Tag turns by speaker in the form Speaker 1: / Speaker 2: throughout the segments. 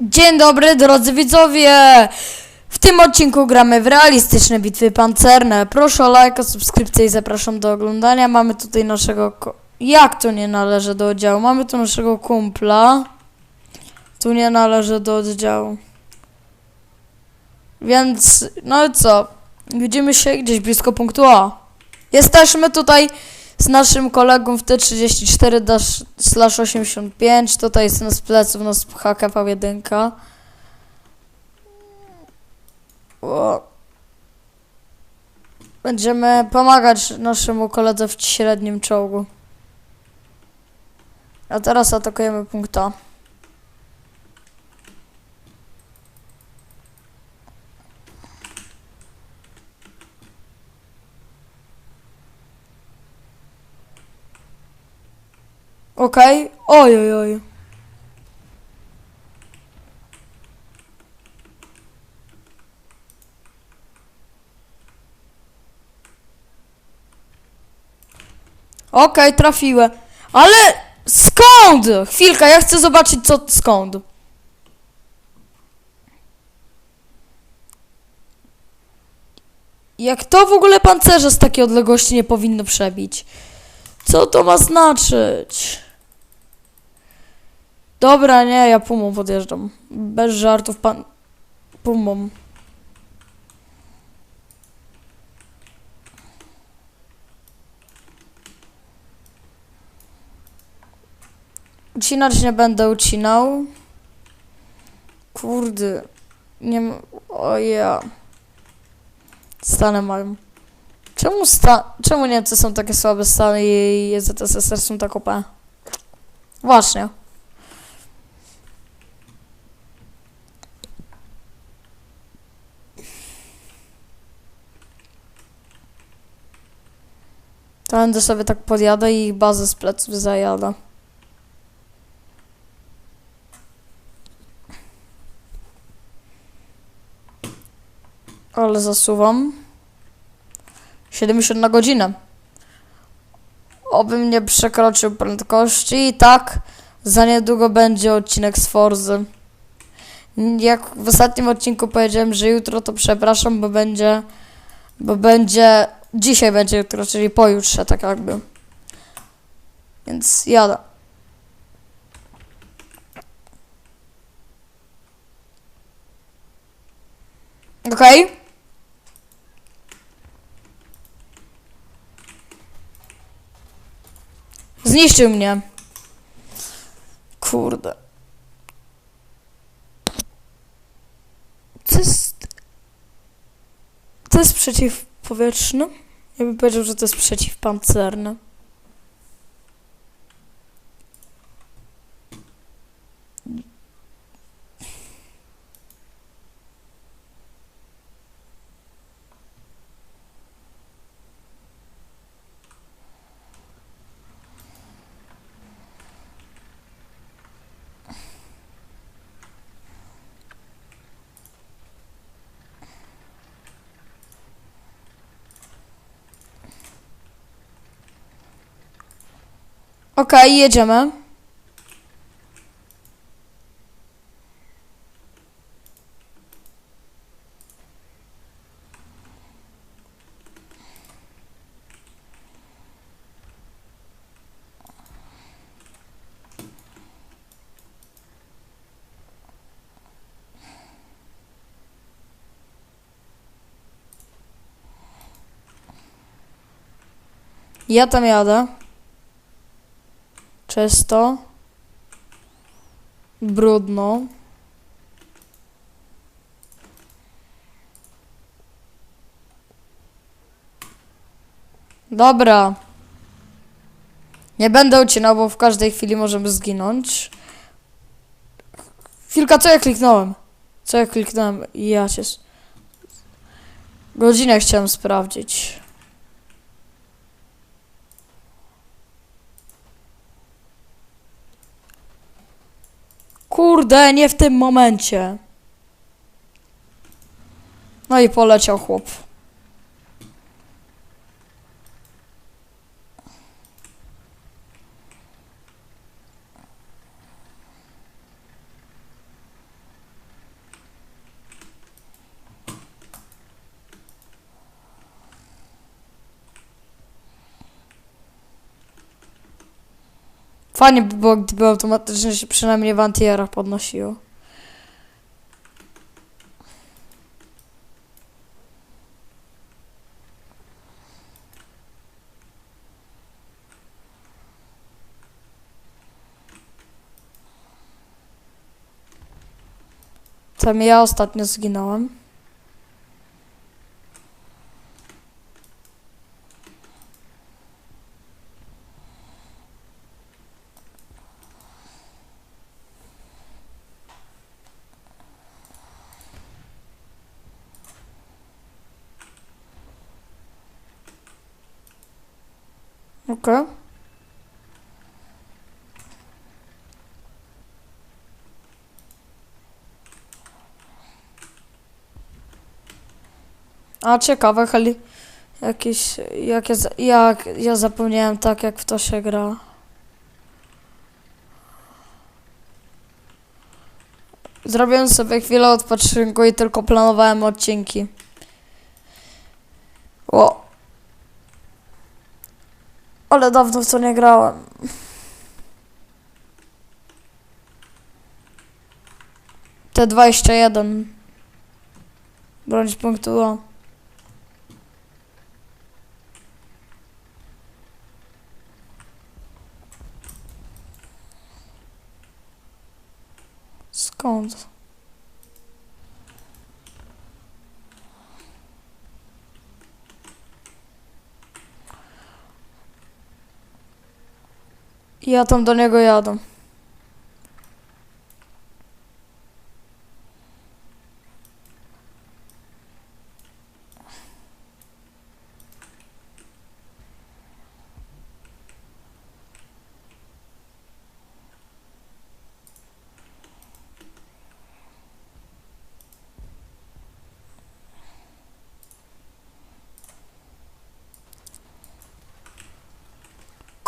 Speaker 1: Dzień dobry drodzy widzowie! W tym odcinku gramy w realistyczne bitwy pancerne. Proszę o lajka, subskrypcję i zapraszam do oglądania. Mamy tutaj naszego... Jak to nie należy do oddziału? Mamy tu naszego kumpla. Tu nie należy do oddziału. Więc, no i co? Widzimy się gdzieś blisko punktu A. Jesteśmy tutaj z naszym kolegą w T34-85. Tutaj jest nas pleców, nas KV1. O. Będziemy pomagać naszemu koledze w średnim czołgu. A teraz atakujemy punkt A. Okej. Oj, oj, oj. Okej, trafiłem. Ale skąd? Chwilka, ja chcę zobaczyć co skąd. Jak to w ogóle pancerze z takiej odległości nie powinno przebić? Co to ma znaczyć? Dobra, nie, ja pumą podjeżdżam. Bez żartów, pan... Pumą. Ucinać nie będę ucinał. Kurde. Nie m- O ja. Stany mają. Czemu, sta... Czemu Niemcy są takie słabe Stany i ZSSR są tak OP? Właśnie. To będę sobie tak podjadę i bazę z pleców zajada. Ale zasuwam. 70 na godzinę. Obym nie przekroczył prędkości i tak za niedługo będzie odcinek z Forzy. Jak w ostatnim odcinku powiedziałem, że jutro to przepraszam, bo będzie bo będzie dzisiaj będzie jutro, czyli pojutrze tak jakby. Więc jadę. Okej. Zniszczył mnie. Kurde. To jest... To jest przeciwpowietrzny? Ja bym powiedział, że to jest przeciwpancerny. Okej, jedziemy. Ja tam jadę. Czysto. Brudno. Dobra. Nie będę ucinał, bo w każdej chwili możemy zginąć. Chwilka, co ja kliknąłem? Co ja kliknąłem? Ja cię... s- Godzinę chciałem sprawdzić. Kurde, nie w tym momencie. No i poleciał chłop. Fajnie by było, gdyby automatycznie się przynajmniej w antierach podnosiło. Tam ja ostatnio zginąłem. Okej. A ciekawe, heli... Jakieś... Jak ja, jak ja zapomniałem tak, jak w to się gra. Zrobiłem sobie chwilę odpoczynku i tylko planowałem odcinki. O. Ale dawno w to nie grałem. T21. Bronić punktu A. Ja tam do niego jadę.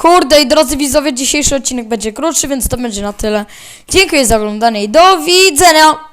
Speaker 1: Kurde i drodzy widzowie, dzisiejszy odcinek będzie krótszy, więc to będzie na tyle. Dziękuję za oglądanie i do widzenia!